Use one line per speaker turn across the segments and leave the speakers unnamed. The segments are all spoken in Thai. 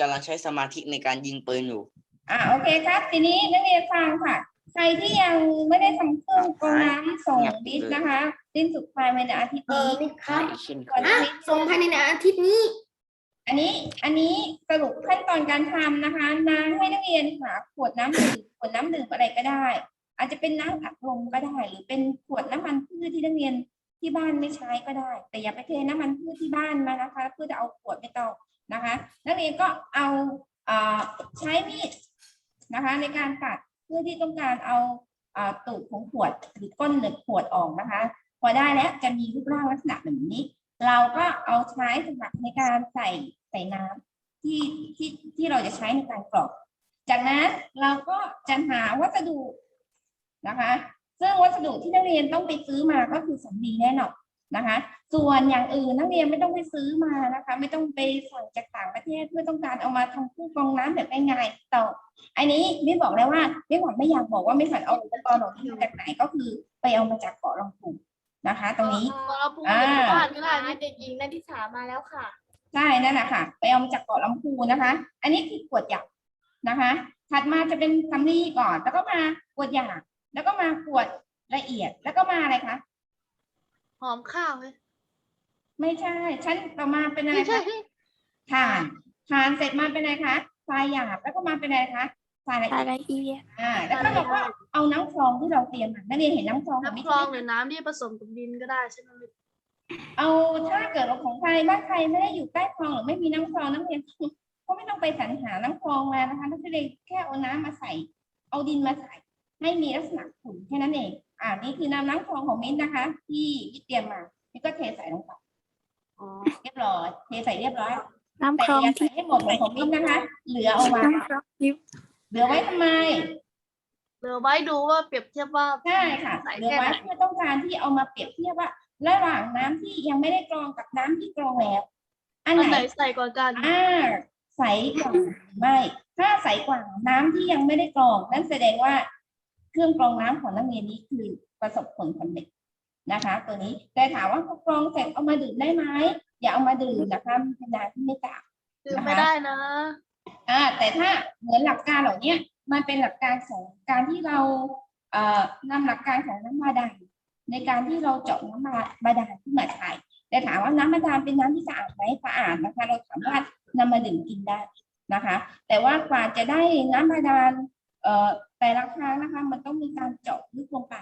กำลังใช้สมาธิในการยิงปืนอยู่
อ่าโอเคครับ ทีนี้นักเรียนฟังค่ะ ใครที่ยังไม่ได้ทำเครื่องกรองน้ำส่งดิสนะคะ สิ้นสุดภายในอาทิตย์
เออ
นี้
มิดครับ
เช่นเค
ก่อน
ย
หน้า
อะ
นี้
ส่งภายในอาทิตย์นี้
อันนี้อันนี้สรุปขั้นตอนการทำนะคะน้ำให้นักเรียนหาขวดน้ำดื่มขวดน้ำดื่มอะไรก็ได้ อาจจะเป็นน้ำอัดลมก็ได้ หรือเป็นขวดน้ำมันพืชที่นักเรียนที่บ้านไม่ใช้ก็ได้ แต่อย่าไปเทน้ำมันพืชที่บ้านมานะคะเพื่อจะเอาขวดไม่ต้อง นะคะ นักเรียนก็เอาเอ่อใช้มีดนะคะในการตัดเพื่อที่ต้องการเอาเอ่อตูดของขวดหรือก้นหนึ่งขวดออกนะคะ พอได้แล้วจะมีรูปร่างลักษณะแบบนี้ เราก็เอาใช้สำหรับในการใส่ใส่น้ำที่ที่ที่เราจะใช้ในการกรอก จากนั้นเราก็จะหาวัสดุนะคะ ซึ่งวัสดุที่นักเรียนต้องไปซื้อมาก็คือสำลีแน่นอน นะคะ ส่วนอย่างอื่นนักเรียนไม่ต้องไปซื้อมานะคะ ไม่ต้องไปสั่งจากต่างประเทศเพื่อต้องการเอามาทำเครื่องกรองน้ำแบบง่ายๆต่ออันนี้ไม่บอกแล้วว่าไม่หวังไม่อยากบอกว่าไม่ฝันเอาอุปกรณ์เหล่านี้มาจากไหนก็คือไปเอามาจากเกาะลำพูนะคะ ตรงนี้
เราพูด
อ่า
ถึงบ้านก็ได้นะเด็กหญิงนันทิสามาแล้วค่ะ
ใช่นั่นแหละค่ะ ไปเอามาจากเกาะลำพูนะคะ อันนี้คือขวดหยาบนะคะถัดมาจะเป็นสำลีก่อน แล้วก็มาขวดหยาบแล้วก็มาขวดละเอียด แล้วก็มาอะไรคะ
หอมข้าวไหม
ไม่ใช่ ชั้นต่อมาเป็นอะไร
ไม่ใช่
คะถ่านถ่านเสร็จมาเป็นอะไรคะทรายหยาบแล้วก็มาเป็นอะไรคะทรายละเอียด
อะไรเอียด
อ่าแล้วก็บอกว่าเอาน้ำคลองที่เราเตรียมมานักเรียนเห็นน้ำคลองของมิ
น้ำ
ต
คลองหรือน้ำที่ผสมกับดินก็ได้ใช่ไหม
เอาถ้าเกิดว่าของใครบ้านใครไม่ได้อยู่ใกล้คลองหรือไม่มีน้ำคลองนักเรียนก็ไม่ต้องไปสรรหาน้ำคลองมานะคะนักเรียนแค่เอาน้ำมาใส่ เอาดินมาใส่ให้มีลักษณะขุ่นแค่นั้นเอง อ่านี่คือน้ำน้ำคลองของมิ้นท์นะคะ ที่ที่เตรียมมานี่ก็เทใส่ลงไป
อ๋อ
เรียบร้อยเทใส่เรียบร้อย
น้ำ
แต่
คลอง
อย่า
ทิ
ใส่
พย์
ให้หมดเหมือนของมิ้นท์นะคะ เหลือเอาไว้
น้ำคลองทิพย์
เหลือไว้ทำไม
เดี๋ยวไว้ดูว่าเปรียบเทียบว่า
ใช่ค่ะ
ใส่
เหลือ
แค่
ไว้
ไหน
เพื่อต้องการที่เอามาเปรียบเทียบว่า ระหว่างน้ำที่ยังไม่ได้กรองกับน้ำที่กรองแล้วอัน
อัน
ไห
ไห
น
นใส่กว่ากัน
อ่าใสกว่าหรือไม่ ถ้าใสกว่าน้ำที่ยังไม่ได้กรอง นั่นแสดงว่า เครื่องกรองน้ำของนักเรียนนี้คือประสบผลสำเร็จนะคะ ตัวนี้แต่ถามว่าพอกรองเสร็จเอามาดื่มได้ไหมอย่าเอามาดื่มนะคะมันเป็นน้ำที่ไม่สะอาด
คือไม่ได้นะ
อ่าแต่ถ้าเหมือนหลักการเหล่าเนี้ยมันเป็นหลักการของการที่เราเอ่อนำหลักการของน้ำบาดาลในการที่เราเจาะน้ำบาดาลขึ้นมาใช้แต่ถามว่าน้ำบาดาลเป็นน้ำที่สะอาดไหมสะอาดนะคะ เราสามารถนำมาดื่มกินได้นะคะ แต่ว่ากว่าจะได้น้ำบาดาลเอ่อ แต่ละครั้งนะคะมันต้องมีการเจาะลึกลงไป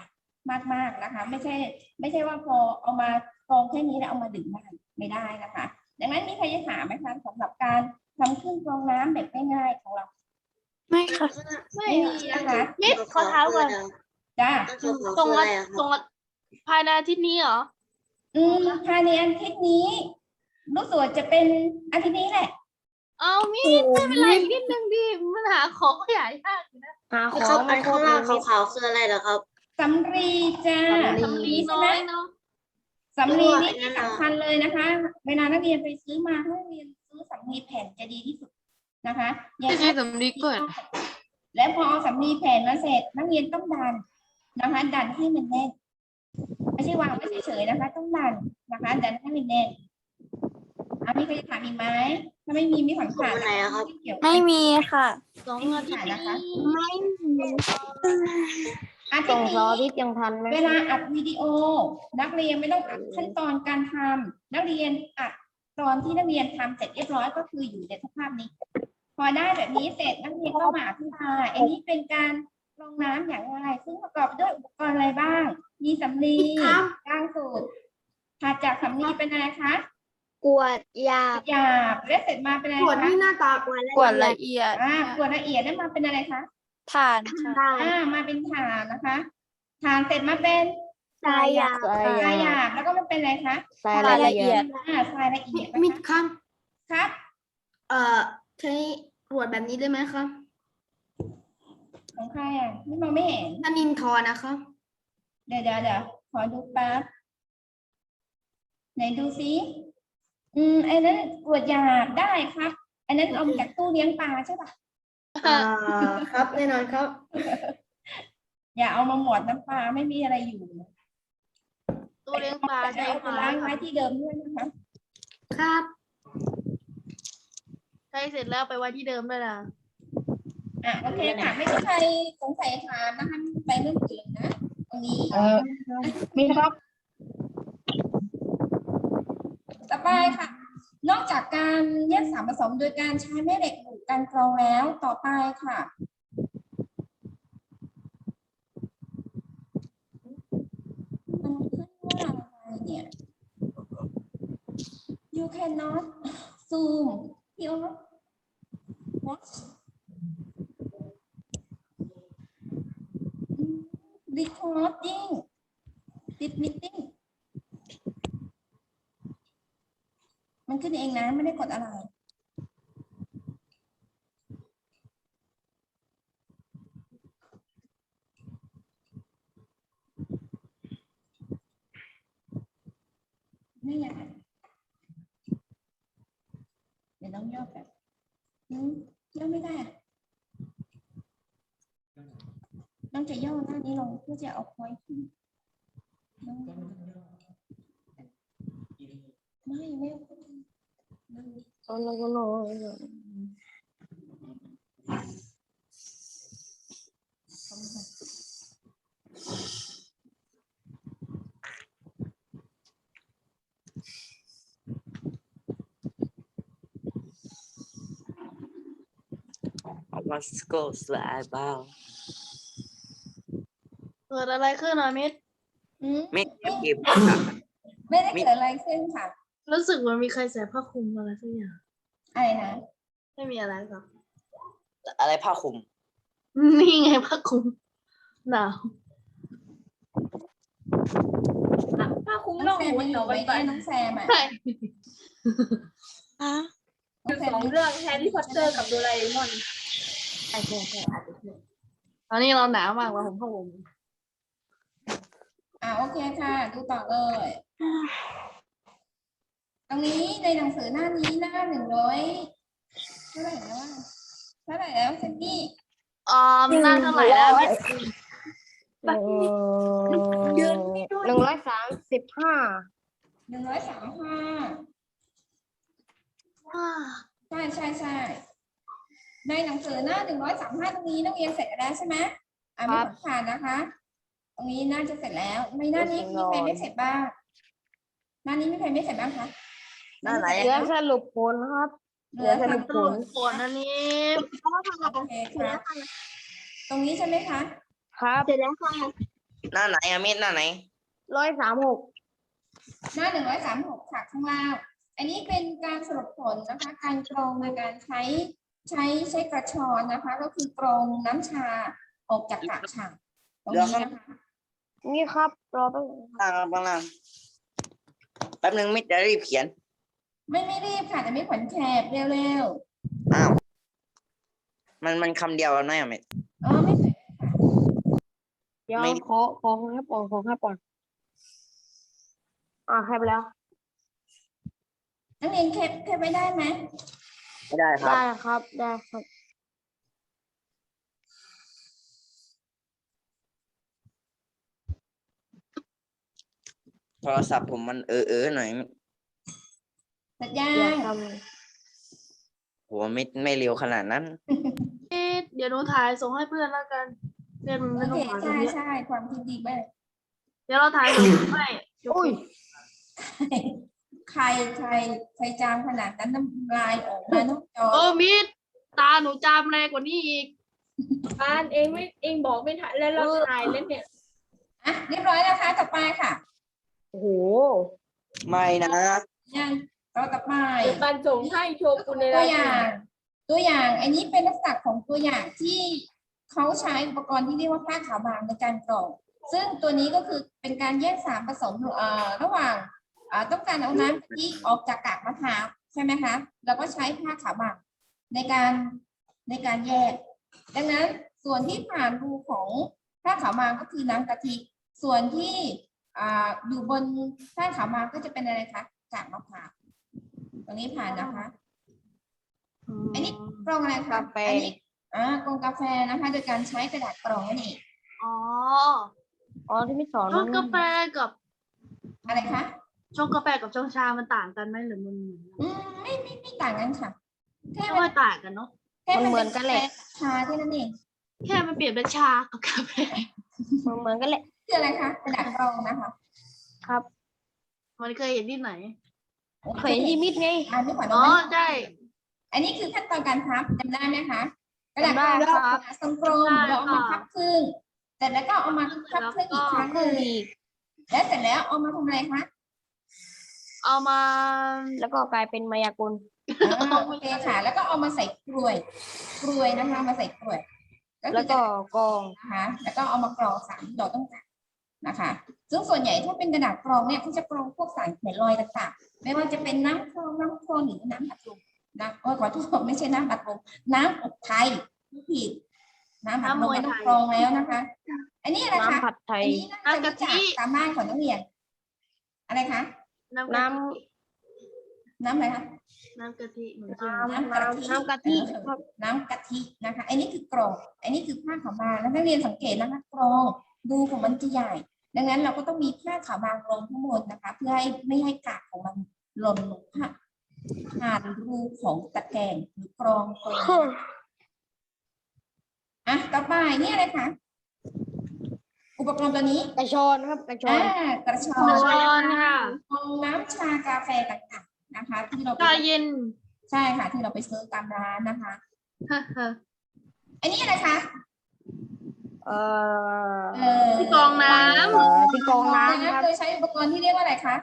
มากๆนะคะ ไม่ใช่ไม่ใช่ว่าพอเอามากรองแค่นี้แล้วเอามาดื่มได้ไม่ได้นะคะ ดังนั้นมีใครจะถามไหมคะสำหรับการทำเครื่องกรองน้ำแบบง่ายๆของเรา
ไม่ค่ะ
ไม่
ไม่มีนะคะ
มิดขอเท้ามก่อน
จ้า
ตรงวันตรงวันภายในอาทิตย์นี้เหรอ
อืมภายในอาทิตย์นี้ รู้สึกว่าจะเป็นอาทิตย์นี้แหละ
เอามิดไม่เป็นไรอีกนิดนึงดิมันหาของขยายยากอยู่นะ
หาข
ครั
อบง
อันข้างล่างขาวๆคืออะไรเหรอครับ
สำลีจ้า
สำลี
ใช่
น้
ไหม
อยเนาะ
สำลีนี่
อันนั้น
ที่
น่ะ
สำคัญเลยนะคะ เวลานักเรียนไปซื้อมาให้นักเรียนซื้อสำลีแผ่นจะดีที่สุดนะคะอย่าใช้สำลีก่อนแล้วพอเอาสำลีแผ่นมาเสร็จนักเรียนต้องดันนะคะ ดันให้มันแน่นไม่ใช่วางไว้เฉยๆนะคะ ต้องดันนะคะ ดันให้มันแน่น อะมีใครจะถามอีกไหมถ้าไม่มีไม่ผ่อนผัน
ของไหนอะครับ
เกี่ยว
ไม่มีค่ะ
สองอาทิตย์
นะคะ
นี้
ไม่มี
อาทิต
ส่ง
ย์
รอ
นี้
ที่ยังทันไหม
เวลาอัดวิดีโอ นักเรียนไม่ต้องอัดขั้นตอนการทำนักเรียนอัดตอนที่นักเรียนทำเสร็จเรียบร้อยก็คืออยู่ในสภาพนี้ พอได้แบบนี้เสร็จนักเรียนก็มาอธิบายอันนี้เป็นการกรองน้ำอย่างไรซึ่งประกอบด้วยอุปกรณ์อะไรบ้าง มีสำลีกลางสูตรถัดจากสำลีเป็นอะไรคะ
กวดยาบ
หยาบและเสร็จมาเป็นอะไร
กวด
คะ
ที่หน้าตากวด
กวดละเอียด
อ่ากวดละเอียดแล้วมาเป็นอะไรคะ
ผ่านค่ะ
อ่ามาเป็นฐานนะคะฐานเสร็จมาเป็น
ทรายหยาบ
ทรายหยาบแล้วก็มันเป็นอะไรคะ
ทราย
ราย
ละ
ละ
เอี
เอี
ย
ย
ด
ด
อ่าทรายละเอียดนะ
มิด
คะ
ครับ
ครับ
เอ่อใช้ตรวจแบบนี้ได้ไหมครับ
ของใครอะนี่มองไม่เห็น
ธนินทรนะครับ
เดี๋ยวเดี๋ยวเดี๋ยวขอดูแป๊บไหนดูซิ อืมไอ้นั้นกวดหยาบได้ครับอันนั้นเอามาจากตู้เลี้ยงปลาใช่ปะ
อ่าครับแน่นอนครับ
อย่าเอามาหมวดน้ำปลาไม่มีอะไรอยู่
ตู้เลี้ยงปลา
จะ
ใช่
เอาไป
ปลา
ล้างไว้ที่เดิมด้วยนะคะ
ครับ
ช้เสร็จแล้วไปไว้ที่เดิมด้วยนะ
อะโอเคค่ะไม่มีใครสงสัยถามนะคะไปเรื่องอื่นนะตรงนี้
เออมีครับ
ต่อไปค่ะ นอกจากการแยกสารผสมโดยการใช้แม่เหล็กดูดการกรองแล้วต่อไปค่ะ มันขึ้นว่าอะไรเนี่ย you cannot zoom you watch recording this meeting มันขึ้นเองนะ ไม่ได้กดอะไร ไม่อยากอ่านเดี๋ยวต้องย่อแบบอืมย่อไม่ได้อะต้องจะย่อหน้า นี้ลงเพื่อจะเอาพอยต์ขึ้นไม่ไม่เเกิ
ดอะไรขึ้นอะมิด
อืม
ไม่เก็บ
ไม่ได้เกิดอะไรขึ้นค่ะ
รู้สึกเหมันมีใครใส่ผ้าคลุมอะไรสักอย่าง
อะไรนะ
ไม่มีอะไรครับ
อะไรผ้าคลุม
นี่ไงผ้าคลุมหนาว
ผ้าคลุม
น้
น้
อ
องง
แซ
ห
ม
มู
มันอ
เหนีย
ยู่
ว
ไป
ไป
แน่น้องแซมอะ
ใช่
ฮะ
น้องแซม
สองเรื่องแฮร์รี่พอตเตอร์กับโดราเอมอน
ใช่ใช่ใช่อาจจะใช่ตอนนี้เราหนาวมากกว่าผมผ้าห่ม
อ่าโอเคค่ะ ดูต่อเลย ตรงนี้ในหนังสือหน้านี้หน้าหนึ่งร้อยเท่าไหร่แล้วอะเท่าไหร่แล้วเซนนี่
อ่าหน้าเท่าไหร่แล้วมิด
เดือนนี้ด้วย
หนึ่งร้อยสามสิบห้า
หนึ่งร้อยสามห้า
อ่า
ใช่ใช่ใช่ในหนังสือหน้าหนึ่งร้อยสามห้าตรงนี้นักเรียนเสร็จแล้วใช่ไหมอ่าไม่ต้องผ่านนะคะ ตรงนี้น่าจะเสร็จแล้วในหน้านี้มีใครไม่เสร็จบ้างหน้านี้มีใครไม่เสร็จบ้างคะ
หน้าไหน
เหลือสรุปผลครับ
เหลือ
เหลือสรุป
สรุปผลอันนี้
โอเคครับตรงนี้ใช่ไหมคะ
ครับ
เสร็จแล้วค่ะ
หน้าไหนอะมิดหน้าไหน
ร้อยสามหก
หน้าหนึ่งร้อยสามหกค่ะข้างล่างอันนี้เป็นการสรุปผลนะคะ การกรองโดยการใช้ใช้ใช้กระชอนนะคะ ก็คือกรองน้ำชาออกจากกากฉ่ำตรงนี้นะคะ
นี่ครับรอไป
ล่างครับข้างล่างแป๊บนึงมิดจะรีบเขียน
ไม่ไม่รีบค่ะแต่ไม่ขวัญแขบเร็ว
อ้าว มันมันคำเดียวกันไหมอะมิด
ๆอ๋อไม่เป็นไรค่ะ
เดี๋ยว
ไม่
ขอขอให้ปอนขอให้ปอนอ่าให้ไปแล้ว
นักเรียนแคปแคปไว้ได้ไหม
ไม่ได้ครับ
ได้ครับ ได้ครับ
รศัพท์ผมมันเออเออหน่อย
เสร็จยั
เดี๋ยว
ง
ท
หัวมิดไม่เร็วขนาดนั้น
มิดเดี๋ยวหนูถ่ายส่งให้เพื่อนแล้วกันเพื่อนมัน
โอ
ไม่
เค
ต้องถ่าย
ใช่
เยอะ
ใช่ความคิดดีมาก
เดี๋ยวเราถ่ายส่งให้ำ
อุ้ย
ใครใครใครจามขนาดนั้นน้ำลายออกมาน้องจอ
เออมิดตาหนูจามแรงกว่านี้อีก
อ่านเองไม่เองบอกไม่ทันแล้วเราถ่ายแล้วเนี่ย
อะเรียบร้อยนะคะต่อไปค่ะ
โอ้โห
ไม่นะ
ยังต่อต่อไป
เดี๋ยวการส่งให้โชกุนใน
ตัว
ราย
อย่าง ตัวอย่างอันนี้เป็นลักษณะของตัวอย่างที่เขาใช้อุปกรณ์ที่เรียกว่าผ้าขาวบางในการกรองซึ่งตัวนี้ก็คือเป็นการแยกสารผสมเอ่อระหว่างเอ่อต้องการเอาน้ำกะทิออกจากกากมะพร้าวใช่ไหมคะเราก็ใช้ผ้าขาวบางในการในการแยก ดังนั้นส่วนที่ผ่านรูของผ้าขาวบางก็คือน้ำกะทิส่วนที่ อ่าอยู่บนผ้าขาวบางก็จะเป็นอะไรคะกากมะพร้าวตรงนี้ผ่านนะคะ อันนี้กรองอะไรคะ
กาแฟ
อันนี้อ่ากรองกาแฟนะคะ โดยการใช้กระดาษกรองนั่นเอง
อ๋อ
อ๋อที่ไม่สอน
ช่องกาแฟกับ
อะไรคะ
ช่องกาแฟกับช่องชา มันต่างกันไหมหรือมันเหมือนกัน
อืมไม่ไม่ไม่ต่างกันค่ะแค่
ไม่
มั
ค่อนยต่างกันเนาะ
แค่
มันเหมือนกันแหละ
ชาที่นั่นเอง
แค่มันเปลี่ยนเป็นชากับกาแฟ
เหมือนกันแหละ
คืออะไรคะกระดาษกรองนะคะ
ครับ
มันเคยเห็นที่ไหน
เคยเห็นที่มิดไง
อ่านไม่ขวัญ
อ๋อ
เอาไหม
ใช่
อันนี้คือขั้นตอนการพับจำได้ไหมคะกระดาษ
จำได้
กรอง
ครับ
ทรงกลมเราเอามาพับครึ่งเสร็จแล้วก็เอามาพับครึ่งอีกครั้งห
ครึ่
นึ่
ง
ง
อีก
แล้วเสร็จแล้วเอามาทำอะไรคะ
เอามา
แล้วก็กลายเป็นมายากล
อ่าโอเคค่ะ แล้วก็เอามาใส่กลวย กลวยนะคะ มาใส่กลวยก็คื
แล้
อ
ว
จะ
ก็กรอง
นะคะแล้วก็เอามากรองสารที่เราต้องการ นะคะซึ่งส่วนใหญ่ถ้าเป็นกระดาษกรองเนี่ยเขาจะกรองพวกสารเขียนรอยต่างๆ ไม่ว่าจะเป็นน้ำโคลนน้ำโคลนหรือน้ำอัดลมนะโอ้ยขอโทษไม่ใช่น้ำอัดลมน้ำอบไทยผู้ผิด น้ำอัดลมไม่ต้องกรองแล้วนะคะ อันนี้อะไรคะ
น้ำผัดไท
อั
ย
นนี้น่าจะรู้จักตามบ้านของนักเรียนอะไรคะ
น้ำ
น้
น้ำอะไรคะ
น้ำกะทิเหมือนกันำ
น้ำกะทิ
น้ำกะทิ
เออ
ครับ
น้ำกะทินะคะอันนี้คือกรองอันนี้คือผ้าขาวบางแล้วนักเรียนสังเกตนะคะกรอง ดูของมันจะใหญ่ ดังนั้นเราก็ต้องมีผ้าขาวบางรองทั้งหมดนะคะ เพื่อให้ไม่ให้กากของมันหล่นลงผ้าผ่านรูของตะแกรงหรือกรองตรงนี้อะต่อไปนี่อะไรคะอุปกรณ์ตัวนี้
กระชอนครับกระชอ
อ่านกระชอก
ระชอนค่ะ
ฟองน้ำชากาแฟต่างๆนะคะ ที่เราไป
ชาเย็น
ใช่ค่ะ ที่เราไปซื้อตามร้านนะคะ
ฮะฮะ
อันนี้อะไรคะ
เอ่อ
เออ
ที่กรองน้
เอ่อที่กรองน้ำครับ
โดยใช้อุปกรณ์ที่เรียกว่าอะไรคะ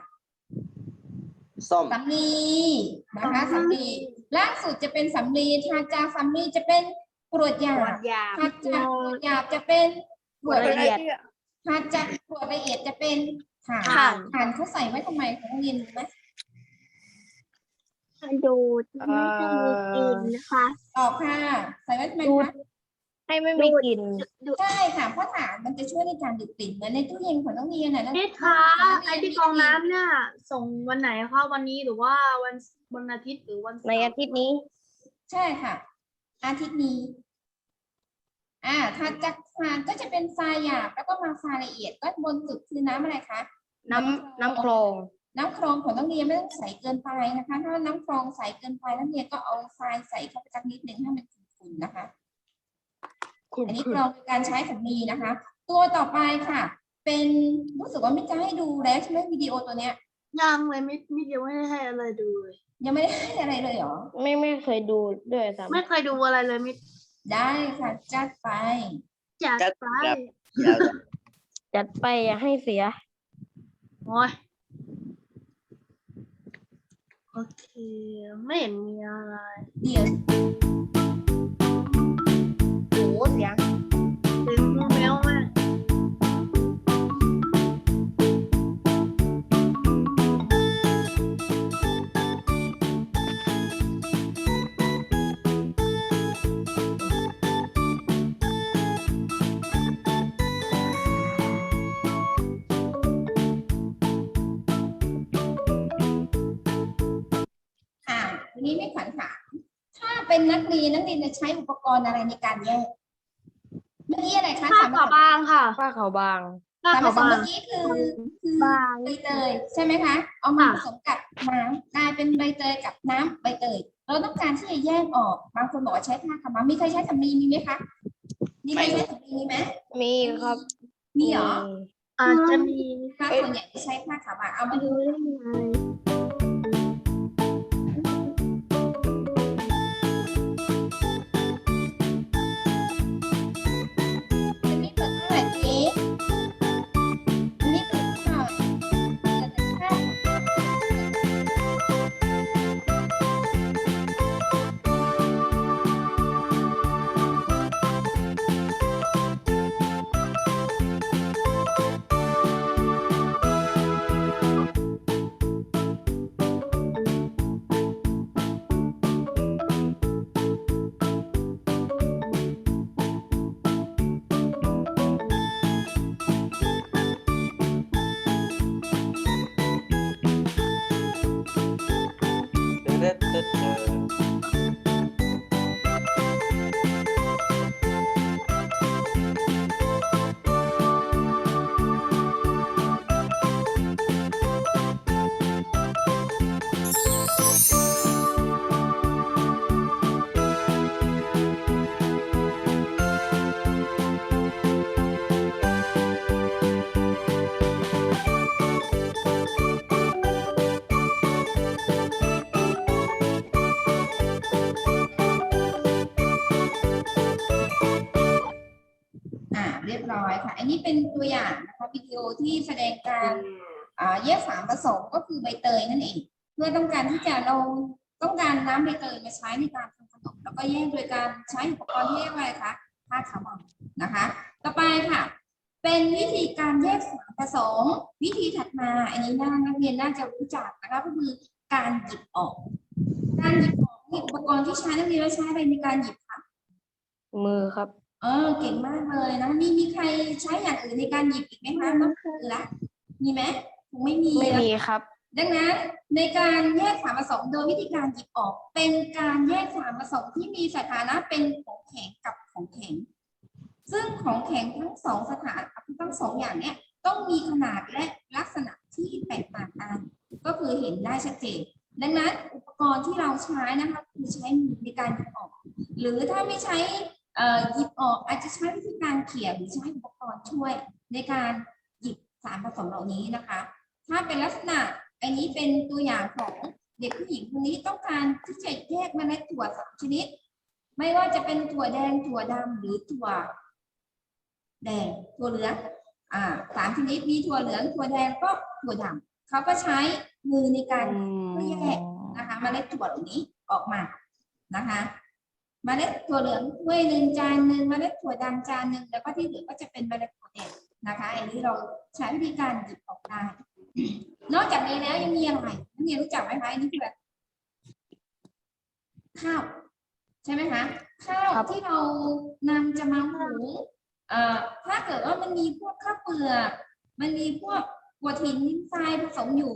ส้ม
สำลีนะคะสำลีล่าสุดจะเป็นสำลีถัดจากสำลีจะเป็นกรวดหยาบ
ยา
ถัดจากกรวดหยาบจะเป็นกรวด
ละ
ละ
เอี
เอี
ย
ย
ด
ดถัดจากกรวดละเอียดจะเป็นถ่าน
ถ่าน
ถ่านเขาใส่ไว้ทำไมของนักเรียนรู้ไหม
ดูด
เอ่อ
นะคะ
ตอบค่ะ ใส่ไว้ทำไม
ดูด
คะ
ให้ไม่มีกลิ่น
ใช่ค่ะเพราะถ่านมันจะช่วยในการดูดกลิ่นเหมือนในตู้เย็นของนักเรียนน่ะำ
พี่คะไอที่กรองน้ำเนี่ย ส่งวันไหนคะวันนี้หรือว่าวันวันอาทิตย์หรือวันเสร์
ในอาทิตย์นี้
ใช่ค่ะ อาทิตย์นี้ อ่าถัดจากถ่านก็จะเป็นทรายหยาบแล้วก็มาทรายละเอียดก็บนสุดคือน้ำอะไรคะ
น้ำน้ำคลอง
น้ำคลองของนักเรียนไม่ต้องใสเกินไปนะคะ ถ้าน้ำคลองใสเกินไปนักเรียนก็เอาทรายใส่เข้าไปสักนิดหนึ่งให้มันขุ่นๆนะคะ อันนี้เราเป็นการใช้สำลีนะคะ ตัวต่อไปค่ะ เป็นรู้สึกว่าไม่จะให้ดูแล้วใช่ไหมวิดีโอตัวเนี้ย
ยังเลยไม่ไม่ยังไม่ได้ให้อะไรดูเลย
ยังไม่ได้ให้อะไรเลยเหรอ
ไม่ไม่เคยดูด้วยซ้
ไม่เคยดูอะไรเลยไม่
ได้ค่ะจัดไป
จัด
จัด
ไป
ครับเดี๋ยวำ
จัดไปอย่าให้เสีย
โอ้ยโอเค ไม่เห็นมีอะไร
เดี๋ยวู
เสียง
ถึงแมวมาก
อ่าทีนี้ไม่ขวัญถามถ้าเป็นนักเรียนนักเรียนจะใช้อุปกรณ์อะไรในการแยก เมื่อกี้อะไรคะ
ผ้า
สาม
ขาวบางค่ะ
ผ้าขาวบาง
ผ้า
สาม
ขาว
ผสม
บาง
เมื่อกี้คือคือบา
ง
ใบเตยใช่ไหมคะ เอามาผ
ค่ะ
สมกับน้ำกลายเป็นใบเตยกับน้ำใบเตย เราต้องการที่จะแยกออก บางคนบอกว่าใช้ผ้าขาวม้ามีใครใช้สำลีมีไหมคะ มีใครใช้สำลีมีไหม
มีครับ
มีเหรอ
อาจจะมี
ถ้าส่วนใหญ่จะใช้ผ้าขาวม้าเอามาดู
ดูได้ไง
บร้อยค่ะ อันนี้เป็นตัวอย่างนะคะวิดีโอที่แสดงการแยกสารผสมก็คือใบเตยนั่นเอง เพื่อต้องการที่จะเราต้องการน้ำใบเตยมาใช้ในการทำขนมแล้วก็แยกโดยการใช้อุปกรณ์ที่เรียกว่าอะไรคะผ้าขาวบางนะคะ ต่อไปค่ะ เป็นวิธีการแยกสารผสมวิธีถัดมา อันนี้น่านักเรียนน่าจะรู้จักนะคะก็คือการหยิบออก การหยิบออกอุปกรณ์ที่ใช้นักเรียนเราใช้อะไรในการหยิบคะ
มือครับ
เออเก่งมากเลยนะมีมีใครใช้อย่างอื่นในการหยิบอีกไหมคะนอกจากมือละมีไหมคงไม่มี
ไม่
นะ
มีครับ
ดังนั้นในการแยกสารผสมโดยวิธีการหยิบออก เป็นการแยกสารผสมที่มีสถานะเป็นของแข็งกับของแข็ง ซึ่งของแข็งทั้งสองสถานะทั้งสองอย่างเนี้ยต้องมีขนาดและลักษณะที่แตกต่างกัน ก็คือเห็นได้ชัดเจนดังนั้นอุปกรณ์ที่เราใช้นะคะคือใช้มือในการหยิบออก หรือถ้าไม่ใช้เอ่อ หยิบออกอาจจะใช้วิธีการเขี่ยหรือใช้อุปกรณ์ช่วยในการหยิบสารผสมเหล่านี้นะคะ ถ้าเป็นลักษณะอันนี้เป็นตัวอย่างของเด็กผู้หญิงคนนี้ต้องการที่จะแยกเมล็ดถั่วสามชนิด ไม่ว่าจะเป็นถั่วแดงถั่วดำหรือถั่ว แดงถั่วเหลืองอ่าสามชนิดมีถั่วเหลืองถั่วแดงก็ถั่วดำเขาก็ใช้มือในการแยกนะคะเมล็ดถั่วเหล่านี้ออกมานะคะ เมล็ดถั่วเหลืองถ้วยหนึ่งจานหนึ่งเมล็ดถั่วดำจานหนึ่งแล้วก็ที่เหลือก็จะเป็นเมล็ดถั่วแดงนะคะอันนี้เราใช้วิธีการหยิบออกได้ นอกจากนี้แล้วยังมีอะไรนักเรียนรู้จักไหมคะอันนี้คือแบบข้าวใช่ไหมคะข้าว
ครับ
ที่เรานำจะมาหุงเอ่อถ้าเกิดว่ามันมีพวกข้าวเปลือกมันมีพวกกรวดหินทรายผสมอยู่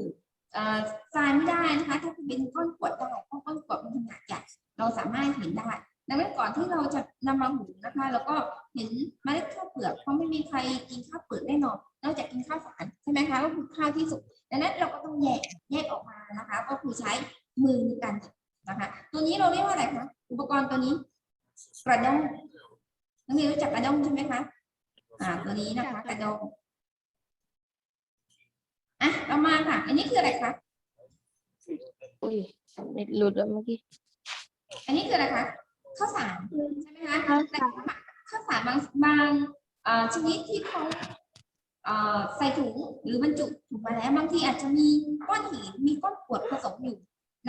เอ่อทรายไม่ได้นะคะถ้าเป็นก้อนกรวดได้เพราะก้อนกรวดมันขนาดใหญ่เราสามารถเห็นได้ ดังนั้นก่อนที่เราจะนำมาหุงนะคะ แล้วก็เห็นเมล็ดข้าวเปลือกเพราะไม่มีใครกินข้าวเปลือกแน่นอนนอกจากกินข้าวสารใช่ไหมคะก็คือข้าวที่สุกดังนั้นเราก็ต้องแยกแยกออกมานะคะ ก็คือใช้มือในการหยิบนะคะ ตัวนี้เราเรียกว่าอะไรคะอุปกรณ์ตัวนี้ กระด้งนักเรียนรู้จักกระด้งใช่ไหมคะอ่า ตัวนี้นะคะ กระด้งอะต่อมาค่ะ อันนี้คืออะไรคะ
อุ้ยเน็ตหลุดแล้วเมื่อกี้
อันนี้คืออะไรคะ ข้าวสารใช่ไหมคะ
ข้าวสาร
แต่ข้าวสารบางบางเอ่อชนิดที่เขาเอ่อใส่ถุงหรือบรรจุถุงมาแล้วบางทีอาจจะมีก้อนหินมีก้อนกรวดผสมอยู่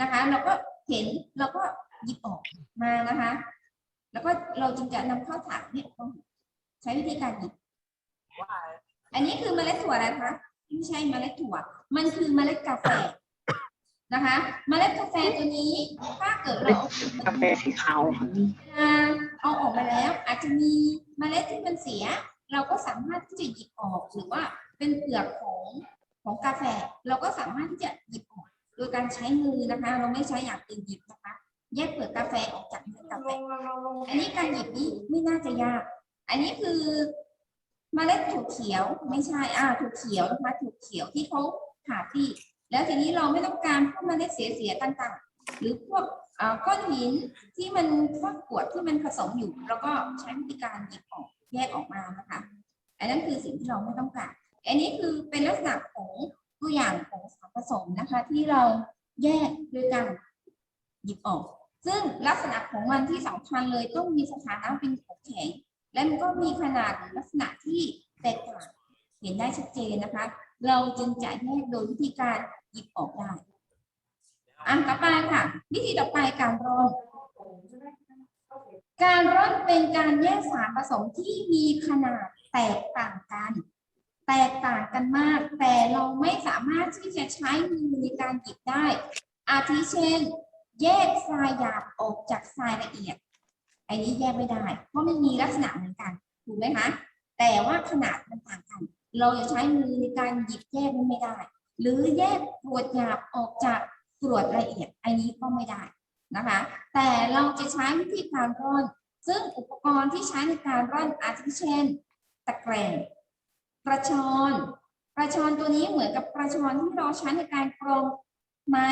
นะคะ เราก็เห็นเราก็หยิบออกมานะคะ แล้วก็เราจึงจะนำข้าวสารเนี่ยมาหุงใช้วิธีการหยิบอันนี้คือเมล็ดถั่วอะไรคะไม่ใช่เมล็ดถั่ว มันคือเมล็ดกาแฟ นะคะเมล็ดกาแฟตัวนี้ถ้าเกิดเราเอา
กาแฟสีขาว
เวลาเอาออกมาแล้ว อาจจะมีเมล็ดที่มันเสีย เราก็สามารถที่จะหยิบออกหรือว่าเป็นเปลือกของของกาแฟ เราก็สามารถที่จะหยิบออกโดยการใช้มือนะคะ เราไม่ใช้อย่างอื่นหยิบนะคะแยกเปลือกกาแฟออกจากเม็ดกาแฟอันนี้การหยิบนี้ไม่น่าจะยาก อันนี้คือเมล็ดถั่วเขียวไม่ใช่อ่าถั่วเขียวนะคะถั่วเขียวที่เขาผ่าที่ แล้วทีนี้เราไม่ต้องการพวกเมล็ดเสียๆต่างๆ หรือพวกก้อนหินที่มันพวกกวดที่มันผสมอยู่แล้วก็ใช้วิธีการหยิบออกแยกออกมานะคะ อันนั้นคือสิ่งที่เราไม่ต้องการอันนี้คือเป็นลักษณะของตัวอย่างของสารผสมนะคะ ที่เราแยกโดยการหยิบออก ซึ่งลักษณะของมันที่สำคัญเลยต้องมีสถานะเป็นของแข็งและมันก็มีขนาดลักษณะที่แตกต่างเห็นได้ชัดเจนนะคะ เราจึงจะแยกโดยวิธีการ หยิบออกได้อันต่อไปค่ะ วิธีต่อไปการร่อนการร่อนเป็นการแยกสารผสมที่มีขนาดแตกต่างกัน แตกต่างกันมาก แต่เราไม่สามารถที่จะใช้มือในการหยิบได้ อาทิเช่น แยกทรายหยาบออกจากทรายละเอียด อันนี้แยกไม่ได้ เพราะมันมีลักษณะเหมือนกัน ถูกไหมคะ แต่ว่าขนาดมันต่างกัน เราจะใช้มือในการหยิบแยกมันไม่ได้ หรือแยกกรวดหยาบออกจากกรวดละเอียดอันนี้ก็ไม่ได้นะคะ แต่เราจะใช้วิธีการร่อน ซึ่งอุปกรณ์ที่ใช้ในการร่อนอาทิเช่น ตะแกรงกระชอนกระชอนตัวนี้เหมือนกับกระชอนที่เราใช้ในการกรองไม้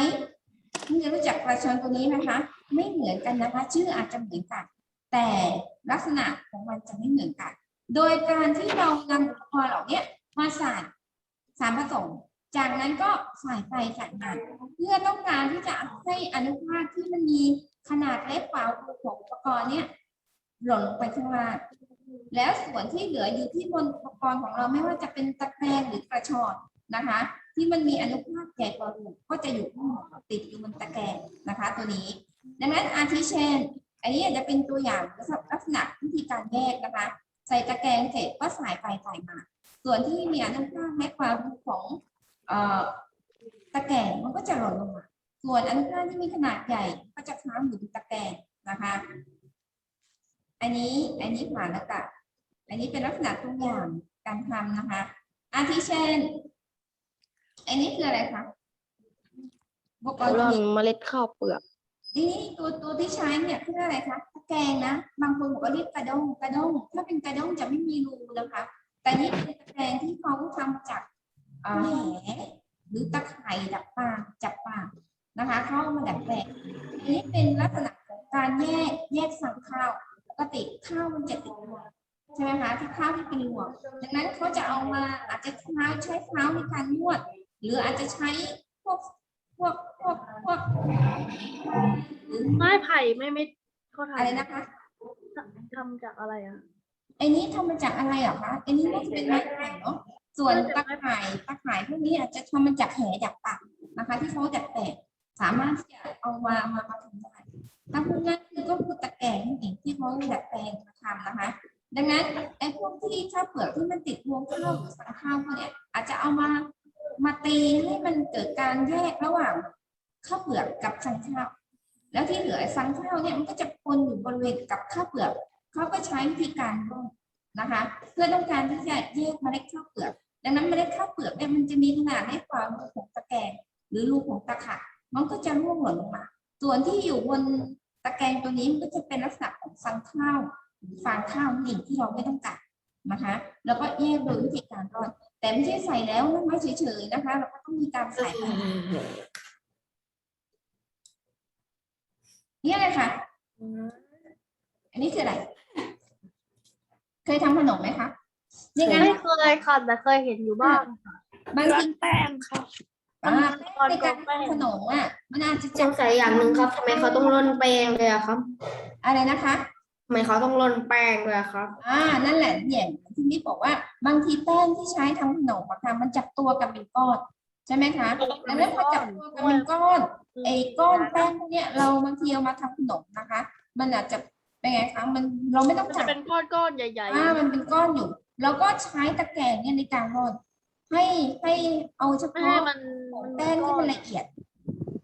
นี่จะรู้จักกระชอนตัวนี้ไหมคะ ไม่เหมือนกันนะคะ ชื่ออาจจะเหมือนกัน แต่ลักษณะของมันจะไม่เหมือนกัน โดยการที่เรานำอุปกรณ์เหล่านี้มาใส่สารผสม จากนั้นก็ใส่ไปใส่มาเพื่อต้องการที่จะให้อนุภาคที่มันมีขนาดเล็กกว่าของอุปกรณ์เนี่ยหล่นลงไปข้างล่างแล้วส่วนที่เหลืออยู่ที่บนอุปกรณ์ของเราไม่ว่าจะเป็นตะแกรงหรือกระชอนนะคะ ที่มันมีอนุภาคใหญ่กว่าก็จะอยู่ติดอยู่บนตะแกรงนะคะ ตัวนี้ ดังนั้นอาทิเช่นอันนี้อาจจะเป็นตัวอย่างลักษณะวิธีการแยกนะคะ ใส่ตะแกรงเสร็จก็สายไปสายมา ส่วนที่มีอนุภาคเล็กกว่าของเอ่อ ตะแกรงมันก็จะหล่นลงมา ส่วนอนุภาคที่มีขนาดใหญ่ก็จะค้างอยู่บนตะแกรงนะคะ อันนี้อันนี้ผ่านแล้วค่ะอันนี้เป็นลักษณะตัวอย่างการทำนะคะ อาทิเช่น อันนี้คืออะไรคะอุปกรณ์
ร่อน
ที่
เมล็ดข้าวเปลือก
ทีนี้ตัวตัวที่ใช้เนี่ยคืออะไรคะตะแกรงนะ บางคนบอกว่าเรียกกระด้งกระด้งถ้าเป็นกระด้งจะไม่มีรูนะคะ แต่นี่เป็นตะแกรงที่เขาทำมาจากเอ่อ แหหรือตะข่ายดักปลาจับปลานะคะ เขาเอามาดัดแปลงอันนี้เป็นลักษณะของการแยกแยกสั่งข้าวปกติข้าวมันจะติดรวงใช่ไหมคะถ้าข้าวที่เป็นรวงดังนั้นเขาจะเอามาอาจจะเท้าใช้เท้าในการนวด หรืออาจจะใช้พวกพวกพวกพวกหรือ
ไม้ไผ่ไม่ไม่เขาทำ
อะไรนะคะ
ทำจากอะไรอะ
ไอ้นี้ทำมาจากอะไรเหรอคะไอ้นี้น่าจะเป็นไม้ไผ่เนาะ ส่วนตะข่ายตะข่ายพวกนี้อาจจะทำมาจากแหจากปากนะคะ ที่เขาดัดแปลงสามารถที่จะเอามามามาทำได้ถ้าพูดง่ายคือก็คือตะแกรงนั่นเองที่เขาดัดแปลงมาทำนะคะ ดังนั้นไอ้พวกที่ข้าวเปลือกที่มันติดรวงข้าวหรือสังข้าวพวกเนี้ยอาจจะเอามามาตีให้มันเกิดการแยกระหว่างข้าวเปลือกกับสังข้าวแล้วที่เหลือสังข้าวเนี่ยมันก็จะปนอยู่บริเวณกับข้าวเปลือกเขาก็ใช้วิธีการร่อนนะคะ เพื่อต้องการที่จะแยกเมล็ดข้าวเปลือก ดังนั้นเมล็ดข้าวเปลือกเนี่ยมันจะมีขนาดเล็กกว่ารูของตะแกรงหรือรูของตะข่ายมันก็จะร่วงหล่นลงมา ส่วนที่อยู่บนตะแกรงตัวนี้มันก็จะเป็นลักษณะของฟังข้าวหรือฟางข้าวนี่นเองที่เราไม่ต้องการนะคะแล้วก็แยกโดยวิธีการร่อน แต่ไม่ใช่ใส่แล้วนั่นไม่เฉยๆนะคะ เราก็ต้องมีการใส่ไปนี่อะไรคะอันนี้คืออะไร เคยทำขนมไหมคะ ยังไง
ไม่เคยค่ะแต่เคยเห็นอยู่บ้าง
บางที
แป้งครับ
อ่าในการทำขนมอะมันอาจจะ
ส
จับ
งสัยอย่างหนึ่งครับทำไมเขาต้องร่อนแป้งเลยอะครับ
อะไรนะคะ
ทำไมเขาต้องร่อนแป้งเลยอะครับ
อ่า นั่นแหละอย่างที่นี่บอกว่า บางทีแป้งที่ใช้ทำขนมอะค่ะมันจับตัวกันเป็นก้อนใช่ไหมคะดังนั้นพอจับตัวกันเป็นก้อนไอ้ก้อนแป้งพวกเนี้ยเราบางทีเอามาทำขนมนะคะ มันอาจจะ เป็นไงคะมันเราไม่ต้อง
มัน
จั
จะ
บ
เป็นก้อนๆใหญ่
อ่ามันเป็นก้อนอยู่แล้วก็ใช้ตะแกรงเนี่ยในการร่อนให้ให้เอาเฉ
ๆไม่ให้
พาะ
มัน
ของ
มัน
แป้งที่มันละเอียด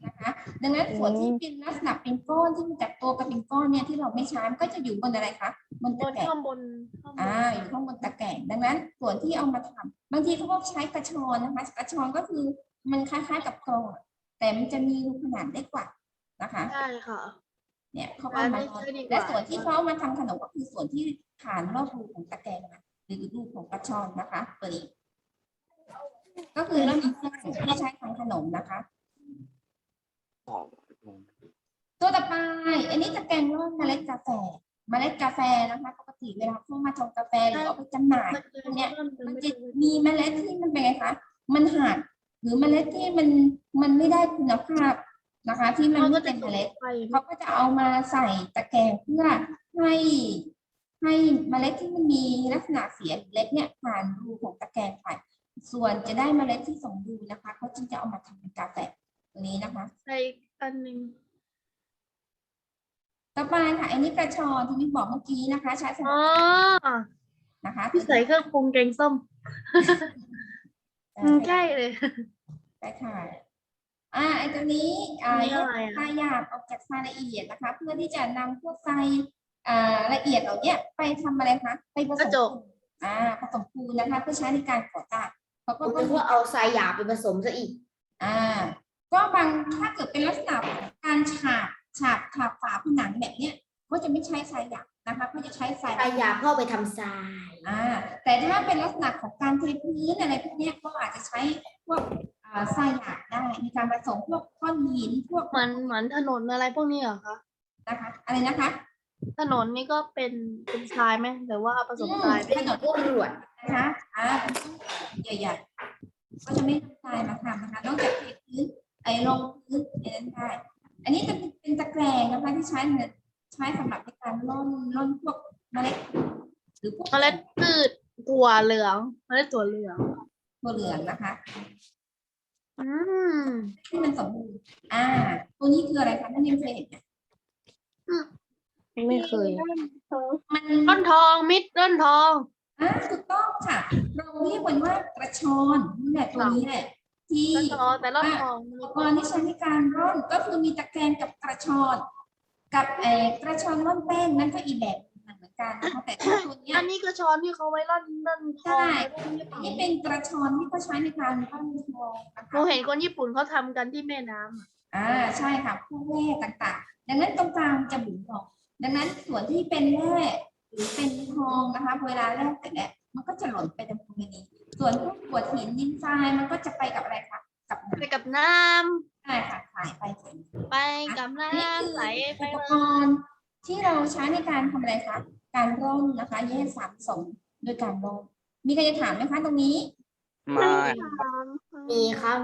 นะคะ ดังนั้นส่วนที่เป็นลักษณะเป็นก้อนที่มันจับตัวกันเป็นก้อนเนี่ยที่เราไม่ใช้มันก็จะอยู่บนอะไรคะบน
บ
ตะ
น
แกรง
ข้างบนข้างบน
อ่าอยู่ข้างบนตะแกรงดังนั้นส่วนที่เอามาทำบางทีเขาก็ใช้กระชอนนะคะกระชอนก็คือมันคล้ายๆกับกรองอะแต่มันจะมีขนาดเล็กกว่านะคะ
ใช่ค่ะ
เนี่ยเขาก็เอามา
อันนี้ใช้ดีกว่า
และส่วนที่เขาเอามาทำขนมก็คือส่วนที่ฐานรอบรูของตะแกรงนะหรือรูของกระชอนนะคะ ตัวนี้ ก็คือเริ่มมีเครื่องที่ใช้ทำขนมนะคะตัวต่อไปอันนี้ตะแกรงร่อนเมล็ดกาแฟเมล็ดกาแฟนะคะปกติเวลาเข้ามาชงกาแฟหรือเอาไปจำหน่ายเนี่ยมันจะมีเมล็ดที่มันเป็นไงคะมันหักหรือเมล็ดที่มันมันไม่ได้คุณภาพ นะคะ ที่มัน
มัน
ไม่
ก็จะ
เป็นเมล็ด
ไป
เขาก็จะเอามาใส่ตะแกรงเพื่อให้ให้เมล็ดที่มันมีลักษณะเสียเล็กเนี่ยผ่านรูของตะแกรงไปส่วนจะได้เมล็ดที่สมบูรณ์นะคะเขาจึงจะเอามาทำเป็นกาแฟตัวนี้นะคะ
ใส่อันหนึ่ง
ต่อไปค่ะอันนี้กระชอนที่มิกบอกเมื่อกี้นะคะใช้สำห
อ๋
รั
อบ
นะคะ
ที่ใส่เครื่องปรุงแกงส้มอืมใช่เลย
ใช่ค่ะ อ่าไอตัวนี้อ่า
อันนี้
แยก
อะไรอะ
ทรายหยาบออกจากทรายละเอียดนะคะ เพื่อที่จะนำพวกทรายอ่าละเอียดเหล่าเนี้ยไปทำอะไรคะไปผส
กระ
ม
จก
ปูนอ่าผสมปูนนะคะเพื่อใช้ในการก่อสร้างเขาก็
ผม
ก็
นึกว่าเอาทรายหยาบไปผสมซะอีก
อ่า ก็บางถ้าเกิดเป็นลักษณะของการฉาบฉาบฉาบฝาผนังแบบเนี้ยก็จะไม่ใช้ทรายหยาบนะคะก็จะใช้ทราย
ทรายหยาบเข้าไปทำทราย
อ่าแต่ถ้าเป็นลักษณะของการเทพื้นอะไรพวกเนี้ยก็อาจจะใช้พวก อ่าทรายหยาบได้ในการผสมพวกก้อนหินพวก
เหมือนเหมือนถนนอะไรพวกนี้เหรอคะ
นะคะอะไรนะคะ
ถนนนี่ก็เป็นเป็นทรายไหมหรือว่าผสมทราย
อืมถนน
พวกรวด
นะคะอ่าเป็นต้นใหญ่ๆก็จะไม่ทำทรายมาทำนะคะนอกจากเทพื้นไอ้ลงพื้นอันนั้นได้อันนี้จะเป็นเป็นตะแกรงนะคะที่ใช้ในใช้สำหรับในการร่อนร่อนพวกเมล็ดรือพวก
เมล็ดพืชถั่วเหลืองเมล็ดถั่วเหลือง
ตัวเหลืองนะคะ
อืม
ที่มันสมบูรณ์อ่า ตัวนี้คืออะไรคะท่านยังเคยเห็นไหม
ไม่เคย
มัน
ต้นทองมิตรต้นทอง
อ่าถูกต้องค่ะ เราเรียกมันว่ากระชอนนี่แหละตัวนี้แหละที่
ต้นทองแต่ต้นทอง
อุปกรณ์ที่ใช้ในการร่อนก็คือมีตะแกรงกับกระชอน กับเออกระชอนร่อนแป้งนั่นก็อีกแบบหนึ่งเหมือน กันนะคะแต่ถ้าตัวเนี้ย
อันนี้กระชอนที่เขาไว้ร่อนร่อนทอง
ใช่
ร่อนหรือเปล่า
นี่เป็นกระชอนที่เขาใช้ในการร่อนทองนะ
หนู
คะ
เห็นคนญี่ปุ่นเขาทำกันที่แม่น้ำอะ
อ่าใช่ค่ะพวกแร่ต่างๆ ดังนั้นตรงกลางจะบุ๋มทองดังนั้นส่วนที่เป็นแร่หรือเป็นทองนะคะ เวลาแร่เสร็จแล้วมันก็จะหล่นไปตรงบริเวณนี้ส่วนพวกกรวดหินดินทรายมันก็จะไปกับอะไรคะกับ
ไป
น้ำ
กับน้
ใช่ค่ะหายไปเสร็จำ
ไปกับน้ำไหลไป
อุป
เลย
กรณ์ที่เราใช้ในการทำอะไรคะ การร่อนนะคะ แยกสามสมโดยการร่อนมีใครจะถามไหมคะตรงนี้
มา
มีครับ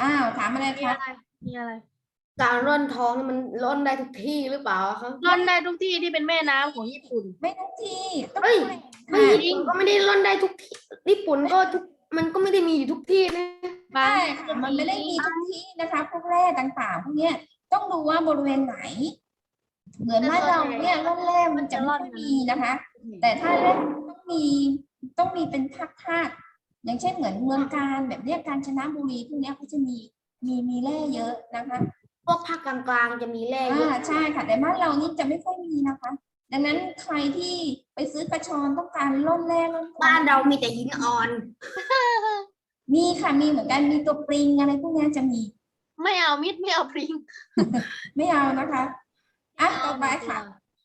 อ้าวถามอะไร
มี
คะ
อะไรมีอะไร
การร่อนทองนี่มันร่อนได้ทุกที่หรือเปล่าครับ
ร่อนได้ทุกที่ที่เป็นแม่น้ำของญี่ปุ่น
ไม่ทุกที่ต้อง
เฮ้ย
แหล่ง
ไม่
ค่ะ
ญี่ปุ่นก็ไม่ได้ร่อนได้ทุกที่ญี่ปุ่นก็ทุกมันก็ไม่ได้มีอยู่ทุกที่นะ
บาง
ใช่ค่ะมันไม่ได้มีทุกที่นะคะ พวกแร่ต่างๆ พวกเนี้ยต้องดูว่าบริเวณไหน เหมือนบ้านเราเนี่ยร่อนแร่มันจะไม่ค่อยมีนะคะ แต่ถ้าแร่ต้องมีต้องมีเป็นภาคๆอย่างเช่นเหมือนเมืองการแบบเนี้ยการชนะบุรีพวกเนี้ยเขาจะมีมีมีแร่เยอะนะคะ
พวกภาคกลางๆจะมีแร่เย
อ่า
อะ
ใช่ค่ะ แต่บ้านเรานี่จะไม่ค่อยมีนะคะ ดังนั้นใครที่ไปซื้อกระชอนต้องการร่อนแร่ร่อนทอง
บ้านเรามีแต่หินอ่อน
มีค่ะมีเหมือนกันมีตัวปริงอะไรพวกเนี้ยจะมี
ไม่เอามิดไม่เอาพริง
ไม่เอานะคะ อะต่อไปค่ะ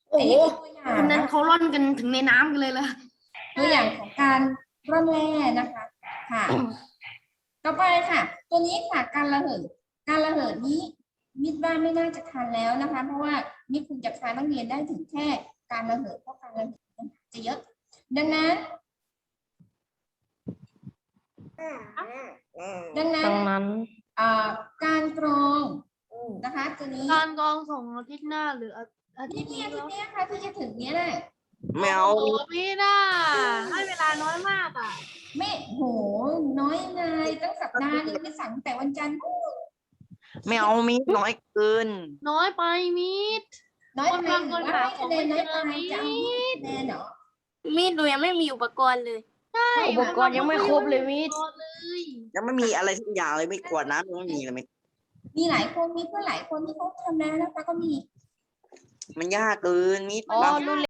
โอ้โห
อันนี้คือตัวอย่าง
คนนั้น
นะ
เขาร่อนกันถึงในน้ำกันเลยล่ะ
ตัวอย่างของการร่อนแร่นะคะค่ะ ต่อไปค่ะ ตัวนี้ค่ะการระเหิดการระเหิดนี้ มิดว่าไม่น่าจะทันแล้วนะคะ เพราะว่ามิดคงจะพานักเรียนได้ถึงแค่การระเหิดเพราะการระเหิดนั้นจะเยอะ ดังนั้น ดังนั้น
ดังนั้น
อ่าการกรอง นะคะ ตัวนี้
การกองส่งอาทิตย์หน้าหรืออาอาทิ
ที่
ตย์
นี่
นี้
ที่
แล้ว
นี่ค่ะที่จะถึงเนี้ยแหละ
ไม่เอา
โอ้พี่น่าให้เวลาน้อยมากอะ
ไม่โหน้อยนายตั้งสัปดาห์หนึงไปสั่งแต่วันจันทร์
ไม่เอามีน้อยเกิน
น้อยไปมิด
น้อย
คน
ไป
บาง
ห
ค
รือนว่า
หา
ให้คะแนนน้อยไป
ของไม่เจอ
จะเอายี่สิบคะแนนเหรอ
มีดหนูยังไม่มีอุปกรณ์เลย
ใช่
อุปกรณ์ยังไม่ครบเลยมิด
อุปกรณ์เลย
ยังไม่มีอะไรทุกอย่างเลยไม่กวาดน้ำยังไม่มีเลยไม่
มีหลายคนมีเพื่อนหลายคนที่เขาทำแล้วนะคะก็มี
มันยากเกินมิด
อ๋อบา
ง
รู้